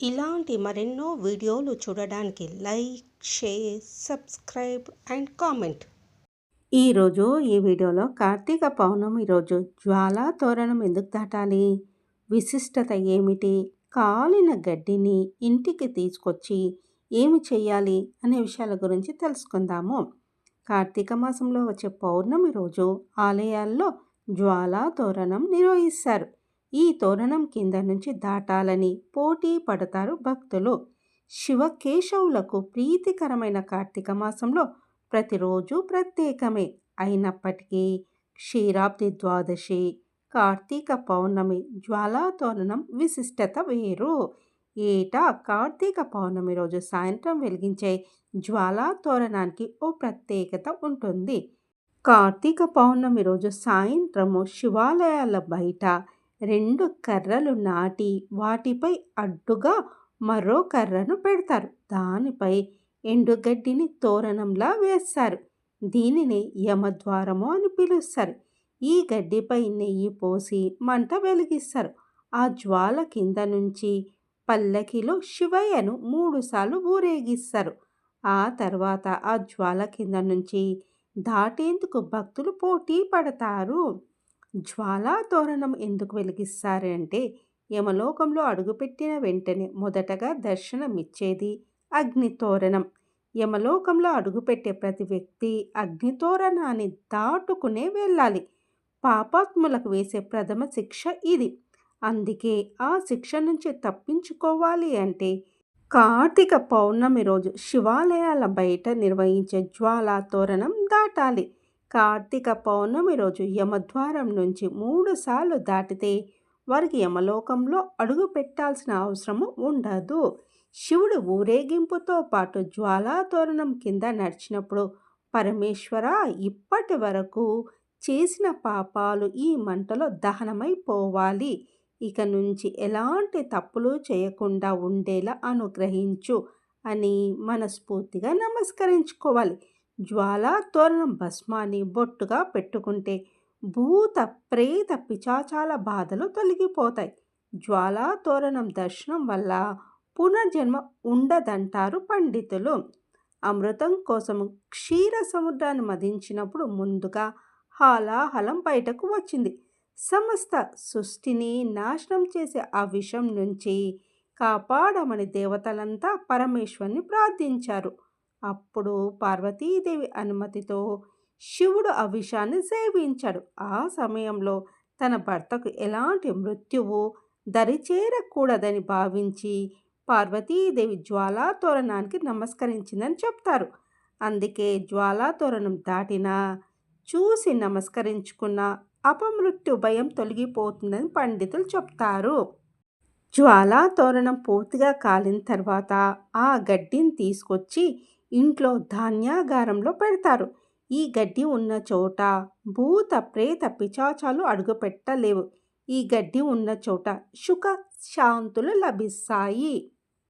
ఇలాంటి మరెన్నో వీడియోలు చూడడానికి like share subscribe and comment. ఈరోజు ఈ వీడియోలో కార్తీక పౌర్ణమి రోజు జ్వాలా తోరణం ఎందుకు దాటాలి? విశిష్టత ఏమిటి? కాలిన గడ్డిని ఇంటికి తీసుకొచ్చి ఏమి చేయాలి అనే విషయాల గురించి తెలుసుకుందాము. కార్తీక మాసంలో వచ్చే పౌర్ణమి రోజు ఆలయాల్లో జ్వాలా తోరణం నిర్వహిస్తారు. ఈ తోరణం కింద నుంచి దాటాలని పోటీ పడతారు భక్తులు. శివకేశవులకు ప్రీతికరమైన కార్తీక మాసంలో ప్రతిరోజు ప్రత్యేకమే. అయినప్పటికీ క్షీరాబ్ది ద్వాదశి కార్తీక పౌర్ణమి జ్వాలా తోరణం విశిష్టత వేరు. ఏటా కార్తీక పౌర్ణమి రోజు సాయంత్రం వెలిగించే జ్వాలా తోరణానికి ఓ ప్రత్యేకత ఉంటుంది. కార్తీక పౌర్ణమి రోజు సాయంత్రము శివాలయాల బయట రెండు కర్రలు నాటి వాటిపై అడ్డుగా మరో కర్రను పెడతారు. దానిపై ఎండుగడ్డిని తోరణంలా వేస్తారు. దీనిని యమద్వారము అని పిలుస్తారు. ఈ గడ్డిపై నెయ్యి పోసి మంట వెలిగిస్తారు. ఆ జ్వాల కింద నుంచి పల్లకిలో శివయ్యను మూడుసార్లు ఊరేగిస్తారు. ఆ తర్వాత ఆ జ్వాల కింద నుంచి దాటేందుకు భక్తులు పోటీ పడతారు. జ్వాలా తోరణం ఎందుకు వెలిగిస్తారు అంటే యమలోకంలో అడుగుపెట్టిన వెంటనే మొదటగా దర్శనమిచ్చేది అగ్నితోరణం యమలోకంలో అడుగుపెట్టే ప్రతి వ్యక్తి అగ్నితోరణాన్ని దాటుకునే వెళ్ళాలి. పాపాత్ములకు వేసే ప్రథమ శిక్ష ఇది. అందుకే ఆ శిక్ష నుంచి తప్పించుకోవాలి అంటే కార్తీక పౌర్ణమి రోజు శివాలయాల బయట నిర్వహించే జ్వాలా తోరణం దాటాలి. కార్తీక పౌర్ణమి రోజు యమద్వారం నుంచి మూడుసార్లు దాటితే వారికి యమలోకంలో అడుగు పెట్టాల్సిన అవసరము ఉండదు. శివుడు ఊరేగింపుతో పాటు జ్వాలా తోరణం కింద నడిచినప్పుడు పరమేశ్వర ఇప్పటి వరకు చేసిన పాపాలు ఈ మంటలో దహనమైపోవాలి ఇక నుంచి ఎలాంటి తప్పులు చేయకుండా ఉండేలా అనుగ్రహించు అని మనస్ఫూర్తిగా నమస్కరించుకోవాలి. జ్వాలా తోరణం భస్మాన్ని బొట్టుగా పెట్టుకుంటే భూత ప్రేత పిచాచాల బాధలు తొలగిపోతాయి. జ్వాలా తోరణం దర్శనం వల్ల పునర్జన్మ ఉండదంటారు పండితులు. అమృతం కోసం క్షీర సముద్రాన్ని మదించినప్పుడు ముందుగా హాలాహలం బయటకు వచ్చింది. సమస్త సృష్టిని నాశనం చేసే ఆ విషం నుంచి కాపాడమని దేవతలంతా పరమేశ్వరుని ప్రార్థించారు. అప్పుడు పార్వతీదేవి అనుమతితో శివుడు ఆ విషాన్ని సేవించాడు. ఆ సమయంలో తన భర్తకు ఎలాంటి మృత్యువు దరిచేరకూడదని భావించి పార్వతీదేవి జ్వాలా తోరణానికి నమస్కరించిందని చెప్తారు. అందుకే జ్వాలా తోరణం దాటినా చూసి నమస్కరించుకున్న అపమృత్యు భయం తొలగిపోతుందని పండితులు చెప్తారు. జ్వాలా తోరణం పూర్తిగా కాలిన తర్వాత ఆ గడ్డిని తీసుకొచ్చి ఇంట్లో ధాన్యాగారంలో పెడతారు. ఈ గడ్డి ఉన్న చోట భూత ప్రేత పిచాచాలు అడుగుపెట్టలేవు. ఈ గడ్డి ఉన్న చోట సుఖ శాంతులు లభిస్తాయి.